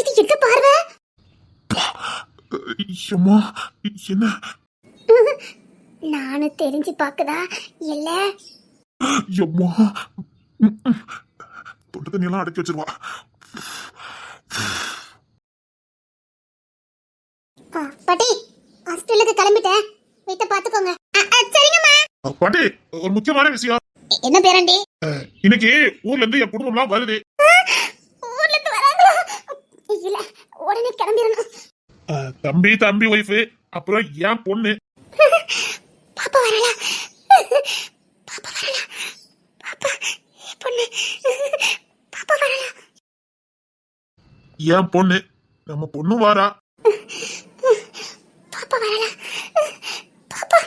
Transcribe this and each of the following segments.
இது எங்க பார்வை? அம்மா என்ன? நானும் தெரிஞ்சு பாக்குதா இல்ல? அம்மா தொண்டை தண்ணியெல்லாம் அடக்கி வச்சிருவா. பாட்டி ஹாஸ்பிட்டலுக்கு கிளம்பிட்டேன். வீட்டை பாத்துக்கோங்க சரிங்கம்மா. பாண்டி ஒரு முக்கியமான விஷயம். என்ன பேரண்டி? இன்னைக்கு ஊர்ல இருந்து என் குடும்பம்லாம் வருது. இல்ல உடனே கிளம்பிடணும். தம்பி தம்பி ஒய்ஃபு அப்புறம் என் பொண்ணு. பாப்பா வரலாம் பாப்பா வரலாம் பாப்பா பொண்ணு. பாப்பா வரலாம் என் பொண்ணு நம்ம பொண்ணு வாரா. பாப்பா வரலாம் பாப்பா.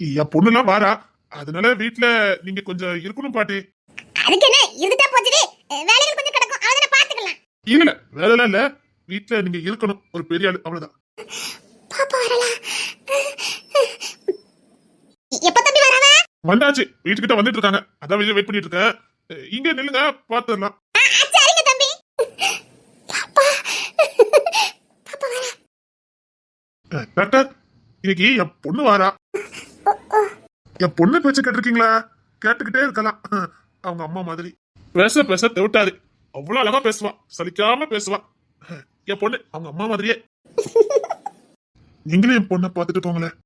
என் பொண்ணுலாம் வாரா. அதனால வீட்ல நீங்க கொஞ்சம் இருக்கணும் பாட்டி. அதுக்கு என்ன இருந்துட்டா போச்சுடி. வேலைகள் கொஞ்சம் பாத்துக்கலாம் இல்ல வேலைலாம் இல்ல. வீட்ல நீங்க இருக்கணும். ஒரு பெரிய ஆளு. அவ்வளவுதான். பாப்பா எப்ப தம்பி வரவ? வந்தாச்சு. வீட்டுக்கிட்ட வந்துட்டு இருக்காங்க. அதான் வெளியே வெயிட் பண்ணிட்டு இருக்கேன் இங்க நில்லுங்க. பாத்துடலாம். சரிங்க தம்பி. பாப்பா. பாப்பா வர. அஹ், டாக்டர் இன்னைக்கு என் பொண்ணு வாரா. என் பொண்ணு பேச்சு கேட்டிருக்கீங்களா? கேட்டுக்கிட்டே இருக்கலாம். அவங்க அம்மா மாதிரி. பேச பேச தெவிட்டாது. அவ்வளவு அழகா பேசுவா. சலிக்காம பேசுவா. என் பொண்ணு அவங்க அம்மா மாதிரியே. நீங்களும் என் பொண்ணை பார்த்துட்டு போங்களேன்.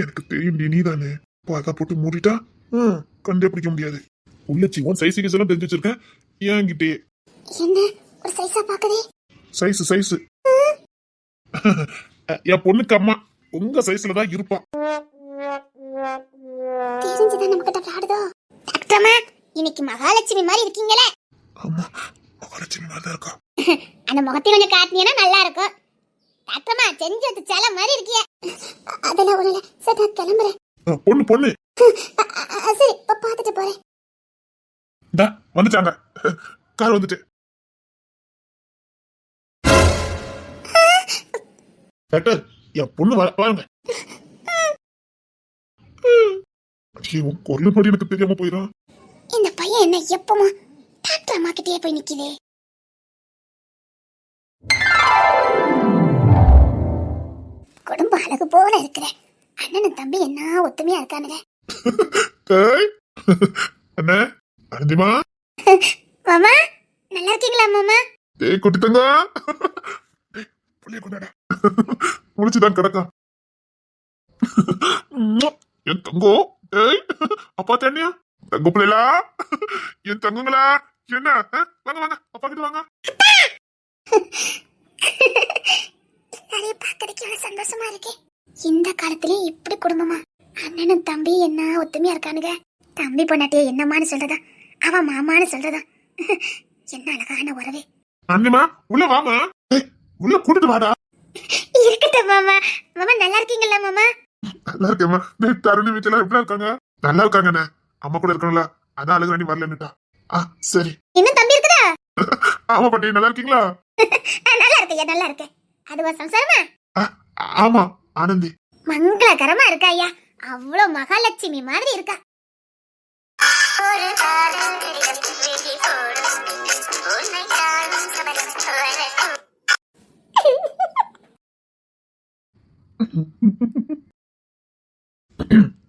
எனக்கு தெரியும் நீ தானே பார்த்தா போட்டு மூடிட்டா ஹம், கண்டே பிடிக்க முடியாது. உள்ள சிவன் சைஸ் எல்லாம் தெரிஞ்சு வச்சிருக்கேன் ஒரு சைஸா சைஸ் என் பொண்ணுக்கு அம்மா உங்க சைஸ்ல தான் இருப்பா. இன்னைக்கு மகாலட்சுமி மாதிரி இருக்கீங்களே? ஆமா மகாலட்சுமி மாதிரி தான் இருக்கா. அந்த முகத்தை கொஞ்சம் காட்டினீங்கன்னா நல்லா இருக்கும். டாக்டர்மா செஞ்சு வச்ச சேலை மாதிரி இருக்கிய. அதெல்லாம் ஒண்ணு சரி நான் கிளம்புறேன். பொண்ணு பொண்ணு. சரி இப்ப பாத்துட்டு போறேன். இந்தா வந்துட்டாங்க. கார் வந்துட்டு. டாக்டர் என் பொண்ணு வர பாருங்க. ஐயோ, குரல் படி எனக்கு தெரியாம போயிடும். பையன் என்ன எப்பமா டாக்டர் அம்மா கிட்டே போய் நிக்குது? குடும்பம் அழகு போல இருக்கிற. அண்ணனும் தம்பி என்ன ஒத்துமையா இருக்கானுங்க? அண்ணே அனந்திமா மாமா நல்லா இருக்கீங்களா மாமா? டேய் குட்டி தங்க! புள்ளைய கொண்டாடா. முடிச்சுதான் கிடக்கும் உம்மா, என் தங்கம் டேய்! அப்பா தண்ணியா? தங்க பிள்ளைகளா என் தங்கங்களா? என்ன? வாங்க வாங்க. அப்பா கிட்ட வாங்க. நிறைய பாக்கிறதுக்கு எவ்வளவு சந்தோஷமா இருக்கு. இந்த காலத்திலயும் இப்படி குடும்பமா? அண்ணனும் தம்பி என்ன ஒத்துமையா இருக்கானுங்க? தம்பி பொண்டாட்டிய என்னம்மான்னு சொல்றதா? அவ மாமான்னு சொல்றதா? என்ன அழகான உறவு. அண்ணிமா உள்ள வாமா உள்ள கூட்டிட்டு வாடா. இருக்கட்டும் மாமா. மாமா நல்லா இருக்கீங்களா மாமா? நல்லா இருக்கேம்மா. தருணி வீட்டுல எப்படி இருக்காங்க? நல்லா இருக்காங்கண்ணே. அம்மா கூட இருக்கணும்ல. அதான் அழுகு ராணி வரலன்னுட்டா. ஆ சரி. இன்னும் தம்பி இருக்குதா ஆமா பாட்டி நல்லா இருக்கீங்களா? நல்லா இருக்கேன் நல்லா இருக்கேன். அதுவா சம்சாரமா? ஆமா ஆனந்தி. மங்களகரமா இருக்கா ஐயா? அவ்வளவு மகாலட்சுமி மாதிரி இருக்கா.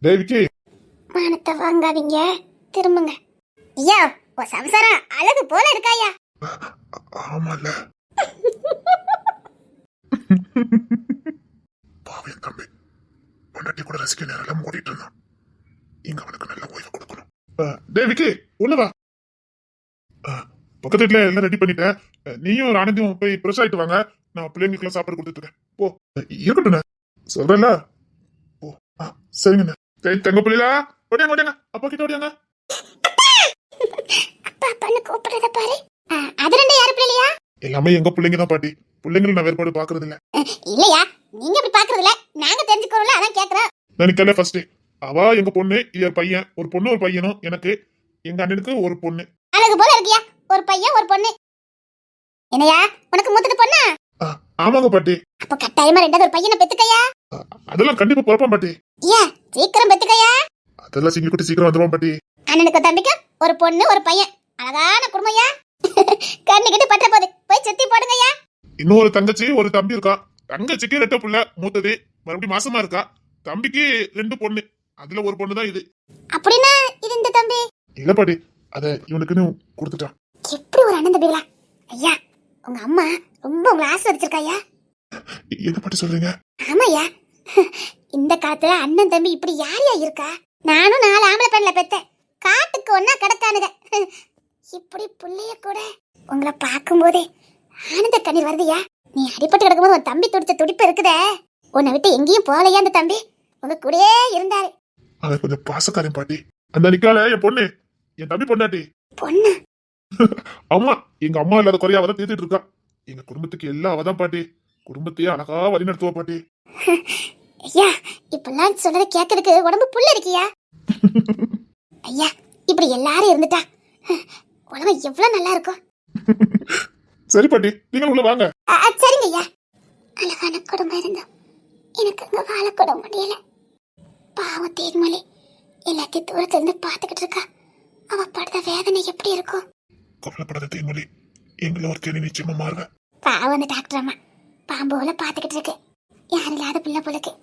டேய் விக்கி. மானத்தை வாங்காதீங்க. திரும்புங்க. ஐயா உன் சம்சாரம் அழகு போல இருக்காயா? ஆமால. பாவியன் தம்பி பொண்டாட்டி கூட ரசிக்க நேரம் ஓடிட்டு இருந்தான். இங்க அவனுக்கு நல்ல ஓய்வு கொடுக்கணும். தேவிக்கு உள்ளவா பக்கத்து வீட்டுல எல்லாம் ரெடி பண்ணிட்டேன். நீயும் ஆனந்தியும் போய் ஃப்ரெஷ் ஆயிட்டு வாங்க. நான் பிள்ளைங்களுக்குலாம் சாப்பாடு கொடுத்துட்டு போ. இருக்கட்டும் சொல்றேன்ல? ஓ ஆ தங்க பிள்ளைலா? ஓடியாங்க ஓடியாங்க. அப்பா கிட்ட ஓடியாங்க. அப்பா அப்பான்னு கூப்பிடுறத பாரு. அது ரெண்டு யாரு பிள்ளையா? எல்லாமே எங்க பிள்ளைங்க தான் பாட்டி. பிள்ளைங்களை நான் வேறுபாடு பாக்குறது இல்ல இல்லையா? நீங்க இப்படி பாக்குறது இல்ல நாங்க தெரிஞ்சுக்கிறோம்ல அதான் கேக்குறோம். நினைக்கல ஃபர்ஸ்ட் அவ எங்க பொண்ணு இது ஒரு பையன். ஒரு பொண்ணு ஒரு பையனும் எனக்கு எங்க அண்ணனுக்கு ஒரு பொண்ணு. அழகு போல இருக்கியா? ஒரு பையன் ஒரு பொண்ணு. என்னையா? உனக்கு மூத்தது பொண்ணா? ஆமாங்க பாட்டி. அப்ப கட்டாயமா ரெண்டாவது ஒரு பையனை பெத்துக்கையா? அதெல்லாம் கண்டிப்பா பிறப்பான் பாட்டி. ஏன்? சீக்கிரம் பெத்துக்கையா? அதெல்லாம் சிங்கி குட்டி சீக்கிரம் வந்துருவான் பாட்டி. அண்ணனுக்கு தம்பிக்கு ஒரு பொண்ணு ஒரு பையன். அழகான குடும்பம்யா. கண்ணுக்கிட்டு பட்ட போது போய் சுத்தி போடுங்கய்யா. இன்னொரு தங்கச்சி ஒரு தம்பி இருக்கா. தங்கச்சிக்கு ரெட்ட புள்ள மூத்தது. மறுபடியும் மாசமா இருக்கா. தம்பிக்கு ரெண்டு பொண்ணு. அதுல ஒரு பொண்ணு தான் இது. அப்படின்னா இது இந்த தம்பி? இல்ல பாட்டி அத இவனுக்குன்னு கொடுத்துட்டான். எப்படி ஒரு அண்ணன் தம்பிகளா? ஐயா உங்க அம்மா ரொம்ப உங்களை ஆசிர்வதிச்சிருக்காயா என்ன பாட்டி சொல்றீங்க? ஆமாய்யா. இந்த காலத்துல அண்ணன் தம்பி இப்படி யாரையா இருக்கா? நானும் நாலு ஆம்பளை பெண்ல பெத்தேன். காட்டுக்கு ஒன்னா கிடக்கானுங்க. இப்படி புள்ளைய கூட உங்களை பார்க்கும்போதே ஆனந்த கண்ணீர் வருதுயா? நீ அடிபட்டு கிடக்கும்போது உன் தம்பி துடிச்ச துடிப்பு இருக்குதே. உன்னை விட்டு எங்கேயும் போகலையா அந்த தம்பி? உங்க கூடயே இருந்தாரு. அவன் கொஞ்சம் பாசக்காரன் பாட்டி. அந்த நிக்கால என் பொண்ணு. என் தம்பி பொண்டாட்டி. பொண்ணு? அம்மா எங்க அம்மா இல்லாத குறைய அவதான் தீர்த்துட்டு இருக்கா. எங்க குடும்பத்துக்கு எல்லாம் அவதான் பாட்டி. குடும்பத்தையே அழகா வழி நடத்துவா பாட்டி. ஐயா இப்பெல்லாம் சொல்றத கேட்கறதுக்கு உடம்பு புல்ல இருக்கியா ஐயா இப்படி எல்லாரும் இருந்துட்டா. உலகம் எவ்வளவு நல்லா இருக்கும். சரி பாட்டி நீங்க உள்ள வாங்க. சரிங்க ஐயா. அழகான குடும்பம் இருந்தோம். எனக்கு அங்க வாழக்கூட முடியல. பாவம் தேன்மொழி. எல்லாத்தையும் தூரத்துல இருந்து பார்த்துக்கிட்டு இருக்கா. அவ படுற வேதனை எப்படி இருக்கும்? கவலைப்படாத தேன்மொழி. எங்களை ஒரு தேனி நிச்சயமா மாறுவ பாவம் அந்த டாக்டர் அம்மா. பாம்பு போல பார்த்துக்கிட்டு இருக்கு. யாரும் இல்லாத பிள்ளை போலுக்கு.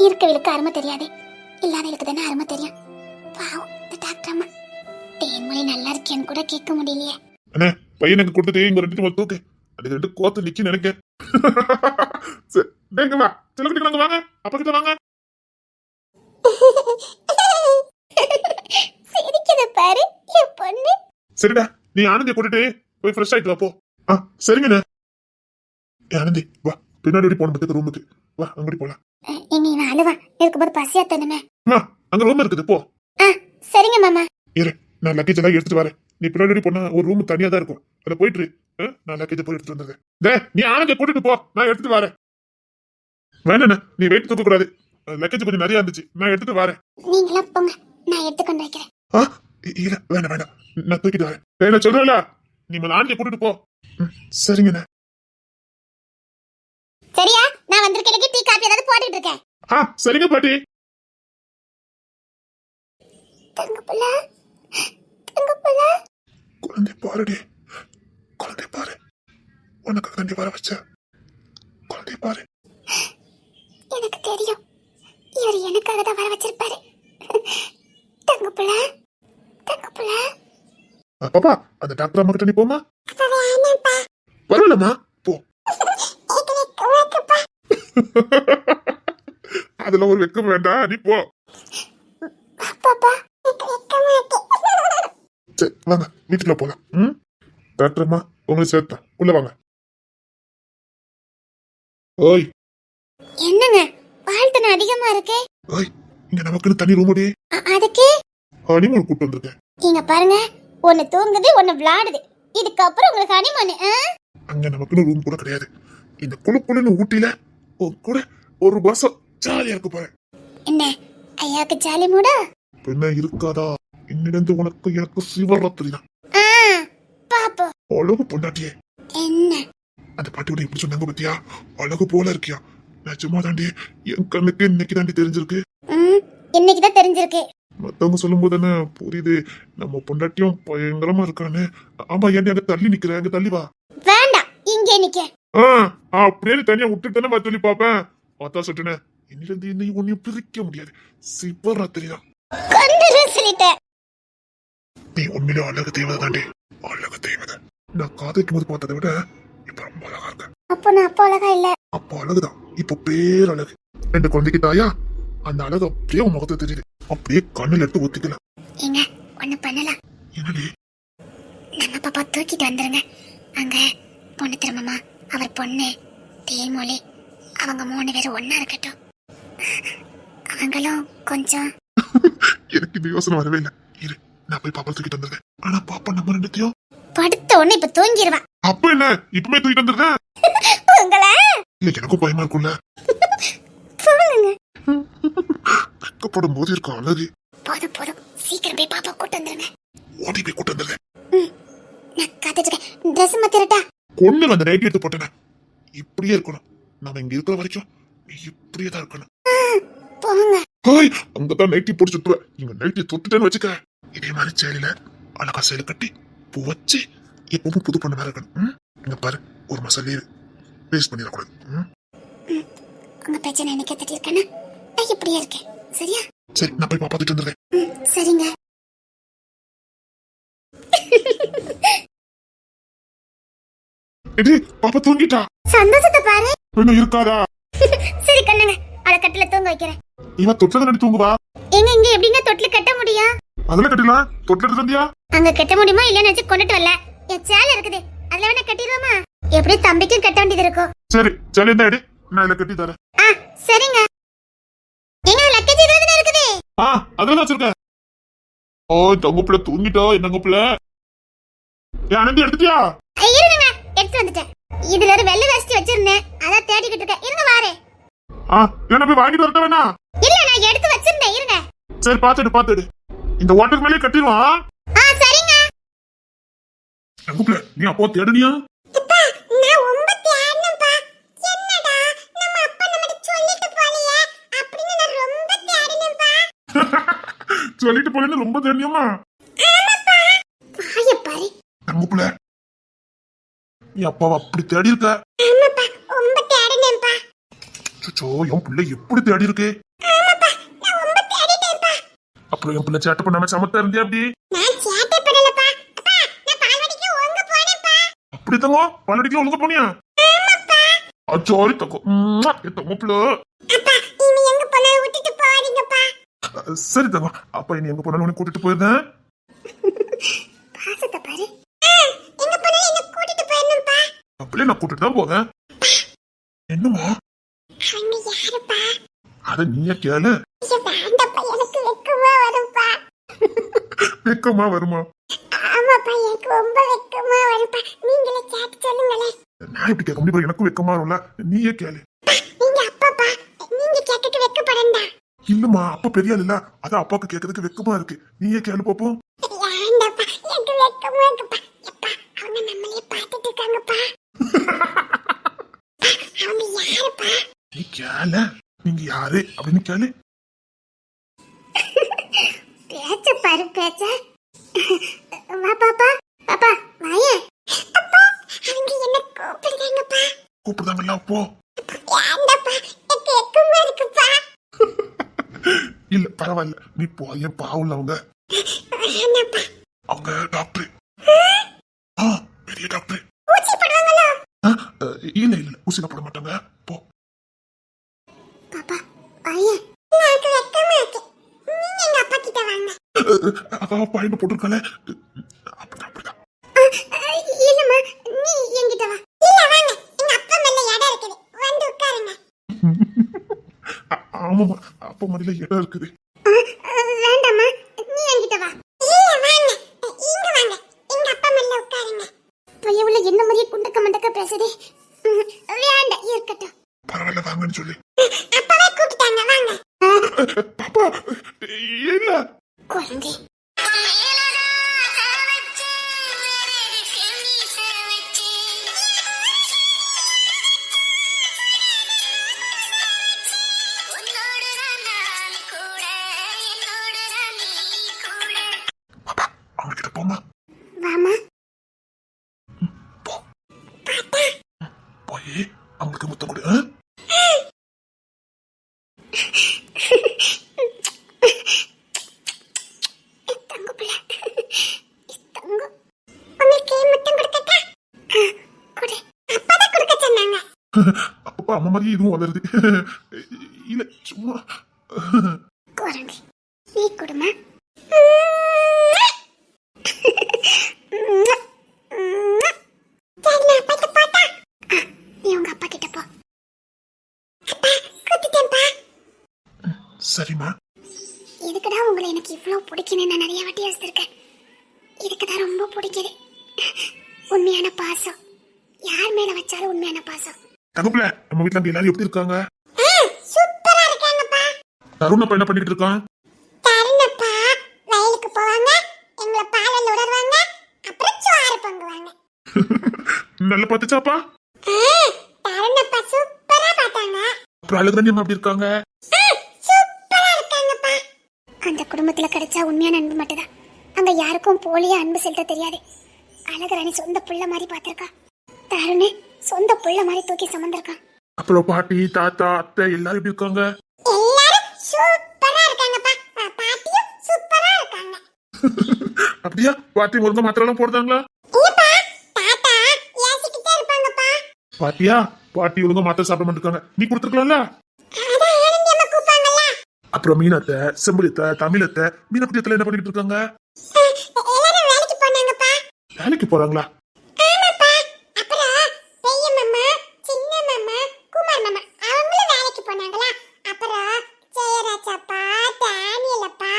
ஹம், இருக்கவளுக்கு அருமை தெரியாது. இல்லாதவளுக்கு தானே அருமை தெரியும். பாவம் இந்த டாக்டர் அம்மா. தேன்மொழி நல்லா இருக்கேன்னு கூட கேட்க முடியலையே. அண்ணே பையனுக்கு கொடுத்துட்டு இங்க ரெண்டு பேரும் தூக்கு. அது ரெண்டு கோத்து நிக்கி நினைக்க இங்க வா. செல்லக்குட்டி நாங்க வாங்க அப்பா கிட்ட வாங்க. சிரிக்குது பாரு என் பொண்ணு. சரிடா நீ ஆனந்தியை கூட்டிட்டு போய் ஃப்ரெஷ் ஆயிட்டு வா போ. ஆ சரிங்கண்ணே. ஆனந்தி வா. பின்னாடி போன பத்துக்கு ரூமுக்கு வா அங்கடி போலாம் அஹ், இனி இவன் அழுவான் இருக்கும்போது பசியா அம்மா அங்க ரூம் இருக்குது போ. ஆ சரிங்க மாமா. இரு நான் லக்கேஜ் எல்லாம் எடுத்துட்டு வரேன். நீ பின்னாடி போனா ஒரு ரூம் தனியா தான் இருக்கும். அதுல போயிட்டு நான் லக்கேஜ் போய் எடுத்துட்டு வந்துடுறேன். டேய் நீ ஆனந்தியை கூட்டிட்டு போ. நான் எடுத்துட்டு வரேன். வேணாண்ணே நீ வெயிட் தூக்க கூடாது. லக்கேஜ் கொஞ்சம் நிறைய இருந்துச்சு. நான் எடுத்துட்டு வரேன். நீங்களாம் போங்க. நான் எடுத்து கொண்டு வைக்கிறேன். ஆ இல்ல வேண்டாம் வேண்டாம் நான் தூக்கிட்டு வரேன். நான் சொல்றேன்ல. நீ முதல்ல ஆனந்தியை கூட்டிட்டு போ. சரிங்கண்ணே சரியா? நான் வந்திருக்கேன் டீ காப்பி ஏதாவது போட்டுட்டு இருக்கேன். ஆ சரிங்க பாட்டி. குழந்தை பாருடி. குழந்தை பாரு. உனக்கு தண்டி வர வச்ச. குழந்தை பாரு. எனக்கு தெரியும். இவர் எனக்காக தான் வர வச்சிருப்பாரு. தங்க புள்ள தங்க புள்ள. பாப்பா அந்த டாக்டர் அம்மா கிட்ட நீ போமா பரவாயில்லம்மா. போ. அதுல ஒரு வெக்கம் வேண்டாம். நீ போ. பாப்பா சரி வாங்க வீட்டுல போலாம். ம்? டாக்டர் அம்மா உங்களை சேர்த்தா. உள்ள வாங்க. ஓய். என்னங்க? வாழ்த்தனை அதிகமா இருக்கே. ஓய் இங்க நமக்குன்னு தனி ரூம் அ- அதுக்கே? ஹனிமூன் கூட்டு வந்திருக்கேன். இங்க பாருங்க ஒன்னு தூங்குது ஒன்னு விளையாடுது இதுக்கப்புறம் உங்களுக்கு ஹனிமூன் அங்க நமக்குன்னு ரூம் கூட கிடையாது. இந்த குழு குழுன்னு ஊட்டியில உன் கூட ஒரு மாசம் ஜாலியா இருக்க போறேன். என்ன ஐயாக்கு ஜாலி மூடா? பெண்ண இருக்காதா? என்னிடந்து உனக்கு எனக்கு சிவராத்திரி தான் ஆ பாப்போம் அழகு பொண்டாட்டியே. என்ன? அந்த பாட்டியோட எப்படி சொன்னாங்க பத்தியா? அழகு போல இருக்கியா? நிஜமா தாண்டி என் கண்ணுக்கு இன்னைக்கு தாண்டி தெரிஞ்சிருக்கு. இன்னைக்கு தான் தெரிஞ்சிருக்கு. மத்தவங்க சொல்லும் போது தானே புரியுது. நம்ம பொண்டாட்டியும் பயங்கரமா இருக்கான்னு ஆமா ஏன்டி அங்க தள்ளி நிக்கிற? அங்க தள்ளி வா. வேண்டாம் இங்கே நிக்க. ஆ அப்படியே தனியா விட்டுட்டு நான் சொல்லி பாப்பேன். பார்த்தா சொல்லிட்டேனே இன்னிலிருந்து என்னையும் உன்னையும் பிரிக்க முடியாது. சிவராத்திரி தான் நீ உண்மையிலே அழகு தேவதை தாண்டி. அழகு தேவதை. நான் காதலிக்கும் போது பார்த்ததை விட இப்ப ரொம்ப அழகா இருக்க. அப்போ நான் அப்போ அழகா இல்ல. அப்போ அழகுதான். இப்போ பேர் அழகு ரெண்டு குழந்தைக்கு தாயா? அந்த அழகு அப்படியே உன் முகத்தை தெரியுது. அப்படியே கண்ணில் எடுத்து ஒத்திக்கலாம் ஏங்க ஒண்ணு பண்ணலாம். என்னடி? நம்ம பாப்பா தூக்கிட்டு வந்துருங்க. அங்க பொண்ணு திரும்பமா. அவர் பொண்ணு தேன்மொழி அவங்க மூணு பேரும் ஒண்ணா இருக்கட்டும். அவங்களும் கொஞ்சம். எனக்கு இந்த யோசனை வரவே இல்லை. இரு நான் போய் பாப்பா தூக்கிட்டு வந்துருக்கேன் ஆனா பாப்பா நம்ம ரெண்டுத்தையும் படுத்த உடனே இப்ப தூங்கிடுவா அப்ப என்ன? இப்பமே தூக்கிட்டு வந்துருக்கேன் உங்களை இல்ல எனக்கும் பயமா இருக்கும்ல. சொல்லுங்க வெக்கப்படும் போது இருக்க அழகு. போதும் போதும். சீக்கிரம் போய் பாப்பா கூட்டு வந்துருங்க. ஓடி போய் கூட்டு வந்துருக்கேன் நான் காத்துட்டு ட்ரெஸ் மாத்திரட்டா. கொண்டு அந்த நைட்டி எடுத்து போட்டேனே. இப்படியே இருக்கணும். நம்ம இங்க இருக்கிற வரைக்கும் நீ இப்படியே தான் இருக்கணும். போங்க. ஹாய் அங்கதான் நைட்டி போட்டு சுத்துவேன் இங்க நைட்டி தொட்டுட்டேன்னு வச்சுக்க. இதே மாதிரி சேலையில அழகா சேலை கட்டி பூ வச்சு எப்பவும் புது பண்ண மாதிரி இருக்கணும்? இங்க பாரு ஒரு மசாலே வேஸ்ட் பண்ணிடக்கூடாது? உங்க பிரச்சனை எனக்கு தட்டியிருக்கேன்னா நான் இப்படியே இருக்கேன். சரியா? சரி நான் போய் பார்த்துட்டு வந்துடுறேன் சரிங்க. இது பாப்பா தூங்கிட்டா? சந்தோஷத்தை பாரு. இன்னும் இருக்காதா? சரி கண்ணுங்க. அவளை கட்டில தூங்க வைக்கிறேன். இவன் தொட்டில நடி தூங்குவா? எங்க இங்க எப்படிங்க தொட்டில கட்ட முடியும்? அதெல்லாம் கட்டிடலாம். தொட்டில எடுத்து அங்க கட்ட முடியுமா இல்லன்னு வச்சு கொண்டுட்டு வரல. என் சேலை இருக்குது. அதுல வேணா கட்டிடுவோமா எப்படி தம்பிக்கும் கட்ட வேண்டியது இருக்கும் சரி சரி இந்த எடு. நான் இதில் கட்டி தரேன். ஆ சரிங்க. எங்க லக்கேஜ் ஏதாவது இருக்குது. ஆ அதெல்லாம் வச்சிருக்கேன். ஓ தங்க பிள்ளை தூங்கிட்டோ? என்னங்க பிள்ளை ஏன் அனந்தி எடுத்துட்டியா? ஐ, இருங்க எடுத்து வந்துட்டேன். இதுல ஒரு வெள்ளை வேஷ்டி வச்சிருந்தேன். அதான் தேடிக்கிட்டு இருக்கேன். இருங்க வாரேன். ஆ என்ன போய் வாங்கிட்டு வரட்ட வேணா. இல்ல நான் எடுத்து வச்சிருந்தேன் இருங்க. சரி பாத்துடு பாத்துடு இந்த ஓட்டருக்கு மேலே கட்டிடுவான் ஆ? சரிங்க. தங்க பிள்ளை நீ அப்போ தேடுனியா? நம்ம சொல்லிட்டு போலேன்னு ரொம்ப பாரு தங்க பிள்ளை நீ அப்பாவை அப்படி தேடி இருக்க சுச்சோ என் பிள்ளை எப்படி தேடி இருக்கு? அப்புறம் என் பிள்ளை சேட்டை பண்ணாம சமத்தா இருந்தியா அப்படி? நான் சேட்டை பண்ணலப்பா. அப்பா நான் பால்வாடிக்கு ஒழுங்க தங்கோ போனியா? என் தங்க பிள்ளை. அப்பா இனி எங்க போனா விட்டுட்டு போறீங்கப்பா அஹ், சரி தங்கம் அப்ப இனி எங்க போனாலும் கூட்டிட்டு போயிருந்தேன் அப்படியே நான் கூட்டிட்டு தான் போவேன். என்னம்மா? அவங்க யாருப்பா? அத நீயே கேளு. வேண்டப்பா எனக்கு வெக்கமா வரும்ப்பா. வெக்கமா வருமா? ஆமாப்பா எனக்கு ரொம்ப வெக்கமா வரும்ப்பா. நீங்களே கேட்டு சொல்லுங்களேன். நான் இப்படி கேட்க முடியும்? எனக்கும் வெக்கமா வரும்ல. நீயே கேளு. நீங்க அப்பாப்பா. நீங்க கேட்கட்டு வெக்கப்படண்டா இல்லம்மா அப்பா பெரிய ஆள் இல்ல. அதான் அப்பாவுக்கு கேட்கறதுக்கு வெக்கமா இருக்கு. நீயே கேளு பாப்போம் வேண்டாப்பா எனக்கு வெக்கமா இருக்குப்பா. எப்பா அவங்க நம்மளையே பார்த்துட்டு இருக்காங்கப்பா. அவங்க யாருப்பா? நீ கேள. நீங்க யாரு அப்படின்னு கேளு. பேச்ச பாரு பேச்ச. வா பாப்பா பாப்பா வாயே. அப்பா அவங்க என்ன கூப்பிடுறாங்கப்பா? எனக்கு வெக்கமா இருக்குப்பா? இல்ல பரவாயில்ல. நீ போ என் பாவம் அவங்க அவங்க டாக்டர் ஆ? பெரிய டாக்டர் ஊசி போடுவாங்களோ? இல்ல இல்ல ஊசில போட மாட்டாங்க. போ வாயே எனக்கு வெக்கமா இருக்கு. நீங்க எங்க அப்பா கிட்ட வாங்க. அதான் பாயிண்ட் போட்டிருக்காளே அப்படிதான் அப்படிதான். இல்லம்மா நீ என்கிட்ட வா. இல்ல வாங்க. எங்க அப்பா மேல இடம் இருக்குது. வந்து உட்காருங்க. ஆ- ஆமாம்மா. அப்பா இடம் இருக்குது வேண்டாம்மா நீ என்கிட்ட வா இல்ல வாங்க இங்க வாங்க எங்க அப்பா மேல உட்காருங்க பையவுல என்ன மாதிரியே குண்டக்க மண்டக்க பேசுதே ம், வேண்டாம் இருக்கட்டும் பரவாயில்ல வாங்கன்னு சொல்லி அப்பாவே கூப்பிட்டாங்க வாங்க பாப்பா இல்ல குழந்தை அவங்களுக்கு முத்தம் கொடு ஆ? தங்க பிள்ளை தங்க உங்களுக்கு முத்தம் கொடுக்கட்டா ஆ, கொடு அப்பதான் கொடுக்க சொன்னாங்க அப்பப்பா அம்மா மாதிரி இதுவும் வளருது இல்ல சும்மா அங்க எல்லாரும் எப்படி இருக்காங்க? சூப்பரா இருக்காங்கப்பா. தருண் அப்பா என்ன பண்ணிட்டு இருக்கான்? தருணப்பா வயலுக்கு போவாங்க எங்களை பாலில் உடருவாங்க அப்புறம் சோறு பொங்குவாங்க. நல்ல பார்த்துச்சாப்பா? தருணப்பா சூப்பரா பார்த்தாங்க. அப்புறம் அழகுராணி அம்மா எப்படி இருக்காங்க? சூப்பரா குடும்பத்துல கிடைச்சா உண்மையான அன்பு மட்டும்தான். அங்க யாருக்கும் போலியா அன்பு செலுத்த தெரியாது. அழகராணி சொந்த புள்ள மாதிரி பார்த்திருக்கா. தருண் சொந்த புள்ள மாதிரி தூக்கி சுமந்திருக்கான் அப்புறம் பாட்டி தாத்தா அத்தை எல்லாரும் எப்படி இருக்காங்க? அப்படியா? பாட்டி முருங்க மாத்திரை எல்லாம் இருப்பாங்கப்பா. பாட்டியா? பாட்டி ஒழுங்கா மாத்திரை சாப்பிட மாட்டிருக்காங்க. நீ கொடுத்துருக்கலாம்ல? அப்புறம் மீனத்தை செம்புலித்த தமிழத்தை மீனக்குட்டியத்துல என்ன பண்ணிட்டு இருக்காங்க? வேலைக்கு போறாங்களா ஆமாப்பா அப்புறம் பெரிய மாமா சின்ன மாமா குமார் மாமா அவங்களும் வேலைக்கு போனாங்களா அப்புறம் ஜெயராஜப்பா டேனியல் அப்பா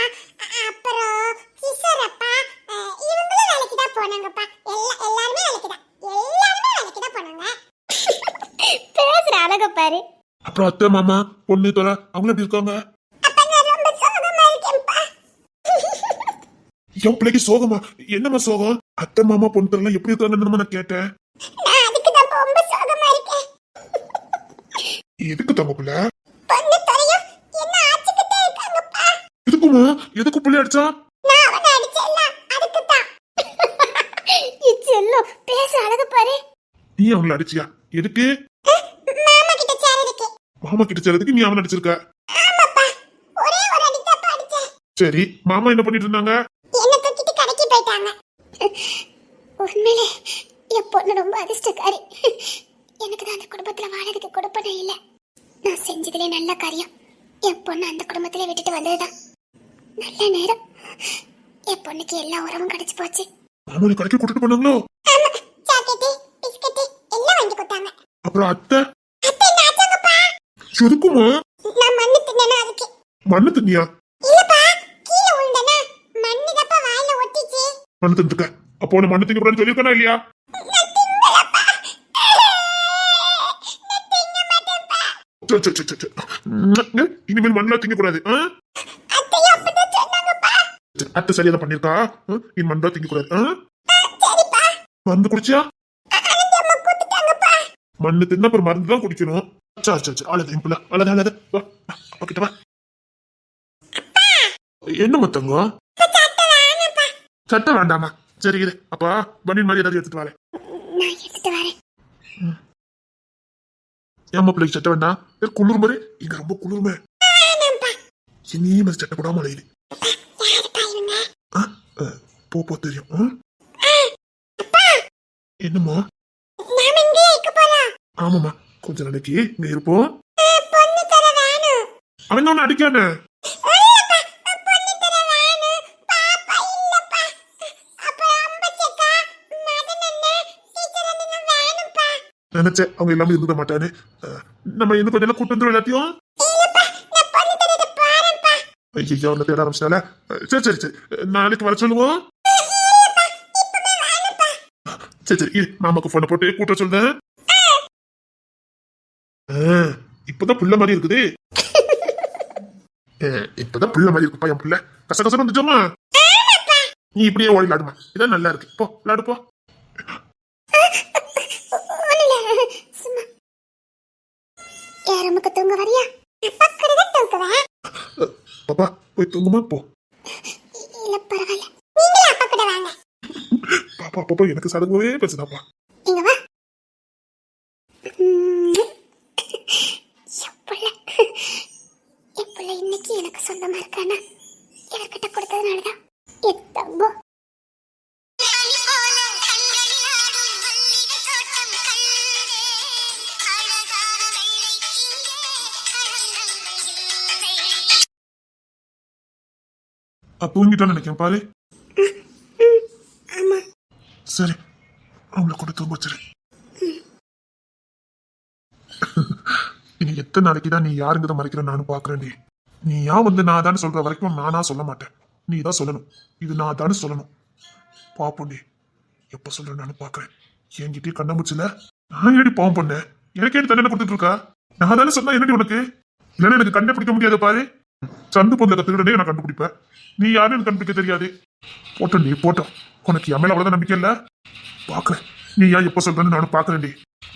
அ- அப்புறம் கிஷோர் அப்பா அஹ், இவங்களும் வேலைக்கு தான் போனாங்கப்பா எல்லா எல்லாருமே வேலைக்கு தான் எல்லாருமே வேலைக்கு தான் போனாங்க பேசுற அழக பாரு அப்புறம் அத்தை மாமா பொண்ணு தொலை அவங்களும் எப்படி இருக்காங்க? ரொம்ப என் பிள்ளைக்கு சோகமா? என்னம்மா சோகம்? அத்தை மாமா பொண்ணு தொலை எப்படி இருக்காங்கன்னு நான் கேட்டேன்? ரொம்ப எதுக்கு தங்க பிள்ளை எதுக்குமா? எதுக்கு பிள்ளை அடிச்சா? பாரு நீ அவங்கள அடிச்சியா? எதுக்கு? மாமா கிட்ட சேர்றதுக்கு நீ அவன் அடிச்சேன். சரி மாமா என்ன பண்ணிட்டு இருந்தாங்க? என்ன தூக்கிட்டு கடைக்கு போயிட்டாங்க. உண்மையிலே என் பொண்ணு ரொம்ப அதிர்ஷ்டக்காரி. எனக்கு தான் அந்த குடும்பத்துல வாழறதுக்கு கொடுப்பனே இல்ல. நான் செஞ்சதுலே நல்ல காரியம். என் பொண்ணு அந்த குடும்பத்திலே விட்டுட்டு வந்ததுதான். நல்ல நேரம். என் பொண்ணுக்கு எல்லா உறவும் கிடைச்சு போச்சு. மாமா கடைக்கு கூட்டிட்டு போனாங்களோ? ஆமா. சாக்லேட்டு பிஸ்கட் எல்லாம் வாங்கி கொடுத்தாங்க. அப்புறம் அத்தை? எதுக்குமா நான் மண்ணு தின்னேனா அதுக்கு? மண்ணு தண்ணியா இல்லப்பா கீழே விழுந்தனா? மண்ணு தப்பா வாயில ஒட்டிச்சு. மண்ணு தந்துக்க அப்போ உன்னை மண்ணு திங்க கூடாதுன்னு சொல்லியிருக்கா இல்லையா இனிமேல் மண்ணெல்லாம் திங்க கூடாது அத்தை சரியா பண்ணிருக்கா நீ மண்ணெல்லாம் திங்க கூடாது மருந்து குடிச்சியா? மண்ணு தின்னா அப்புறம் மருந்து தான் குடிக்கணும். சரி சரி சரி. அழகு இம்புல அழகு அழகு வா வா, வா, கிட்ட வா. என்ன மத்தங்க? சட்டை வேண்டாமா? சரி இரு. அப்பா பனியன் மாதிரி ஏதாவது எடுத்துட்டு வரேன். ஏம்மா பிள்ளைக்கு சட்டை வேண்டாம்? குளிர் மாதிரி? இங்க ரொம்ப குளிர்மே இனியும் அது சட்டை போடாம ஆ, போ போ தெரியும்? என்னம்மா? ஆமாம்மா. கொஞ்ச நாளைக்கு இங்க இருப்போம். அவன் ஒண்ணு அடிக்கானே நினைச்சேன் அவங்க எல்லாமே இருந்துட மாட்டானே. நம்ம இன்னும் கொஞ்சம் கூட்டு வந்துடும் எல்லாத்தையும்? ஐயோ அவனை தேட ஆரம்பிச்சால சரி சரி சரி. நாளைக்கு வர சொல்லுவோம். சரி சரி மாமாக்கு போனை போட்டு கூட்ட சொல்றேன் ஆ, இப்பதான் புள்ள மாதிரி இருக்குது. இப்பதான் புள்ள மாதிரி இருக்குப்பா என் புள்ள. கச கசன்னு வந்துச்சோமா நீ இப்படியே ஓடி விளாடுமா இதான் நல்லா இருக்கு. போ விளாடு போ. தூங்க வரியா? பாப்பா போய் தூங்குமா? போ. இல்ல பரவாயில்ல. நீங்களே அப்பா கூட வாங்க. பாப்பா பாப்பா எனக்கு சடங்குவே பேசுதாப்பா. அப்ப தூங்கிட்டான்னு நினைக்கிறேன். பாரு. சரி. அவங்கள கூட தூங்க வச்சிரு. இனி எத்தனை நாளைக்கு தான் நீ யாருங்கிறத மறைக்கிற நானும் பாக்குறேன்டி நீ ஏன் வந்து நான் தானே சொல்ற வரைக்கும் நானா சொல்ல மாட்டேன். நீ தான் சொல்லணும். இது நான் தானே சொல்லணும். பாப்போண்டி. எப்ப சொல்ற நானும் பாக்குறேன் என்கிட்டயே கண்ணாமூச்சுல நான் ஏடி பாவம் பண்ணேன்? எனக்கு ஏன் தண்டனை கொடுத்துட்டு இருக்கா? நான் தானே சொன்னா என்னடி உனக்கு? இல்லைன்னா எனக்கு கண்டே பிடிக்க முடியாது பாரு. சந்து பொந்த திருடனே நான் கண்டுபிடிப்பேன் நீ யாரும் எனக்கு கண்டுபிடிக்க தெரியாது. போட்டோம் நீ போட்டோம் உனக்கு என் மேல அவ்வளவுதான் நம்பிக்கை இல்ல? பாக்குறேன். நீ ஏன் எப்ப சொல்றேன்னு நானும் பாக்குறேன்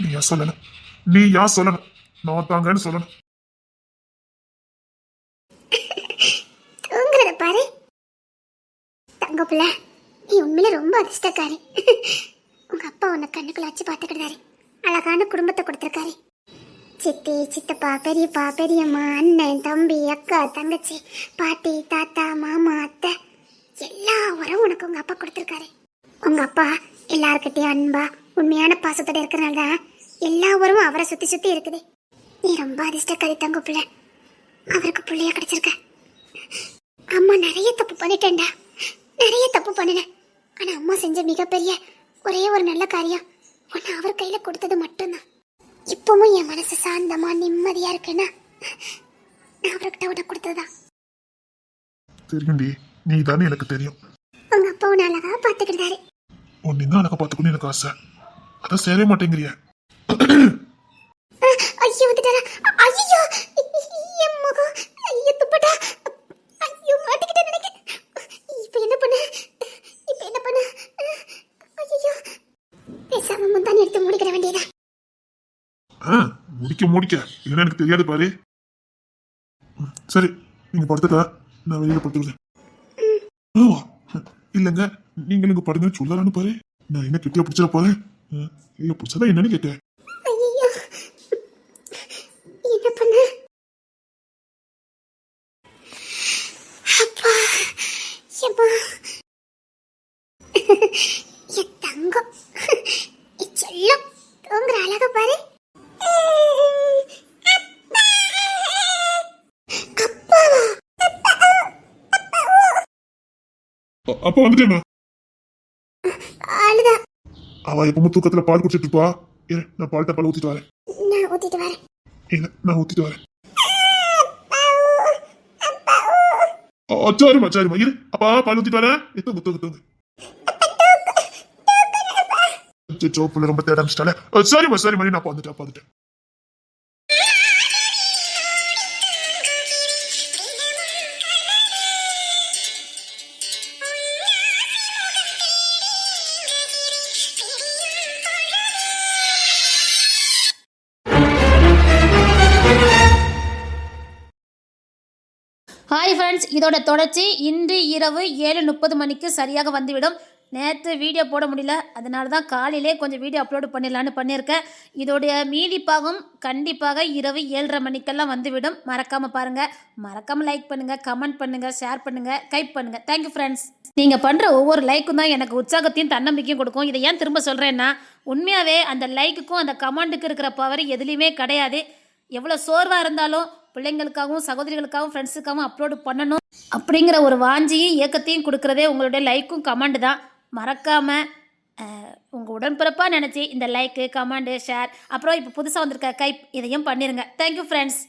நீ ஏன் சொல்லணும்? நீ ஏன் சொல்லணும்? நான் தாங்கன்னு சொல்லணும். பாரு. தங்க பிள்ளை நீ உண்மையில ரொம்ப அதிர்ஷ்டக்காரி. உங்க அப்பா உன்னை கண்ணுக்குள்ள வச்சு பாத்துக்கிட்டாரு அழகான குடும்பத்தை கொடுத்துருக்காரு. சித்தி சித்தப்பா பெரியப்பா பெரியம்மா அண்ணன் தம்பி அக்கா தங்கச்சி பாட்டி தாத்தா மாமா அத்தை எல்லா உறவும் உனக்கு உங்க அப்பா கொடுத்துருக்காரு. உங்க அப்பா எல்லாருக்கிட்டையும் அன்பா உண்மையான பாசத்தோட இருக்கிறனால தான் எல்லா உறவும் அவரை சுத்தி சுத்தி இருக்குது. நீ ரொம்ப அதிர்ஷ்டக்காரி தங்க பிள்ளை. அவருக்கு பிள்ளையா கிடைச்சிருக்க. அம்மா நிறைய தப்பு பண்ணிட்டேன்டா. நிறைய தப்பு பண்ணினேன் ஆனா அம்மா செஞ்ச மிகப்பெரிய ஒரே ஒரு நல்ல காரியம் உன்னை அவர் கையில கொடுத்தது மட்டும்தான். இப்பவும் என் மனசு சாந்தமா நிம்மதியா இருக்குன்னா நான் அவர்கிட்ட உட கொடுத்ததுதான். தெரியும்டி நீ தானே எனக்கு தெரியும். உங்க அப்பா உன்னை அழகா பாத்துக்கிட்டாரு உன்னை தான் எனக்கு பார்த்துக்கணும்னு எனக்கு ஆசை. அதான் சேரவே மாட்டேங்கிறிய. ஐயோ வந்துட்டாரா ஐயோ என் முகம் ஐயோ துப்பட்டா ஐயோ மாட்டிக்கிட்டேன் நினைக்கிறேன் இப்போ என்ன பண்ண இப்போ என்ன பண்ண ஐயோ பேசாம முந்தானி எடுத்து முடிக்கிற வேண்டியதா ஆ முடிக்க முடிக்க. இல்லைன்னா எனக்கு தெரியாது பாரு. ம், சரி நீங்க படுத்துக்க. நான் வெளியில படுத்துக்கிறேன். ஆ, இல்லைங்க. நீங்க இங்க படுங்க சொல்லலான்னு பாரு. நான் என்ன கிட்டியா பிடிச்சிட போறேன்? ஆ, இல்ல பிடிச்சதா என்னன்னு கேட்டேன் ஐயோ என்ன பண்ண அப்பா எம்மா என் தங்கம் என் செல்லம் தூங்குற அழக பாரு அப்பாவா அ- அப்பா வந்துட்டேம்மா அழுதா அவ எப்பவும் தூக்கத்துல பால் குடிச்சிட்டு இருப்பா இரு நான் பால் டப்பால ஊத்திட்டு வரேன் நான் ஊத்திட்டு வரேன் இல்ல நான் ஊத்திட்டு வரேன் சரிம்மா சரிம்மா இரு அப்பா பால் ஊத்திட்டு வரேன் எத்தங்க தூங்க தூங்க அச்சோ புள்ள ரொம்ப தேட ஆரம்பிச்சிட்டாலே சரிம்மா சரிம்மா நான் அப்பா வந்துட்டேன் அப்பா வந்துட்டேன் ஹாய் ஃப்ரெண்ட்ஸ் இதோட தொடர்ச்சி இன்று இரவு ஏழு முப்பது மணிக்கு சரியாக வந்துவிடும். நேற்று வீடியோ போட முடியல. அதனால தான் காலையிலே கொஞ்சம் வீடியோ அப்லோடு பண்ணிடலான்னு பண்ணியிருக்கேன். இதோடைய மீதி பாகம் கண்டிப்பாக இரவு ஏழரை மணிக்கெல்லாம் வந்துவிடும். மறக்காமல் பாருங்கள் மறக்காமல் லைக் பண்ணுங்கள் கமெண்ட் பண்ணுங்கள் ஷேர் பண்ணுங்கள் கைப் பண்ணுங்கள் தேங்க்யூ ஃப்ரெண்ட்ஸ் நீங்கள் பண்ணுற ஒவ்வொரு லைக்கும் தான் எனக்கு உற்சாகத்தையும் தன்னம்பிக்கையும் கொடுக்கும். இதை ஏன் திரும்ப சொல்கிறேன்னா உண்மையாகவே அந்த லைக்குக்கும் அந்த கமெண்ட்டுக்கு இருக்கிற பவர் எதுலேயுமே கிடையாது. எவ்வளோ சோர்வாக இருந்தாலும் பிள்ளைங்களுக்காகவும் சகோதரிகளுக்காகவும் ஃப்ரெண்ட்ஸுக்காகவும் அப்லோடு பண்ணணும். அப்படிங்கிற ஒரு வாஞ்சியும் இயக்கத்தையும் கொடுக்குறதே உங்களுடைய லைக்கும் கமெண்ட் தான். மறக்காமல் உங்கள் உடன்பிறப்பாக நினச்சி இந்த லைக்கு கமெண்டு ஷேர் அப்புறம் இப்போ புதுசாக வந்திருக்க கைப் இதையும் பண்ணிடுங்க தேங்க்யூ ஃப்ரெண்ட்ஸ்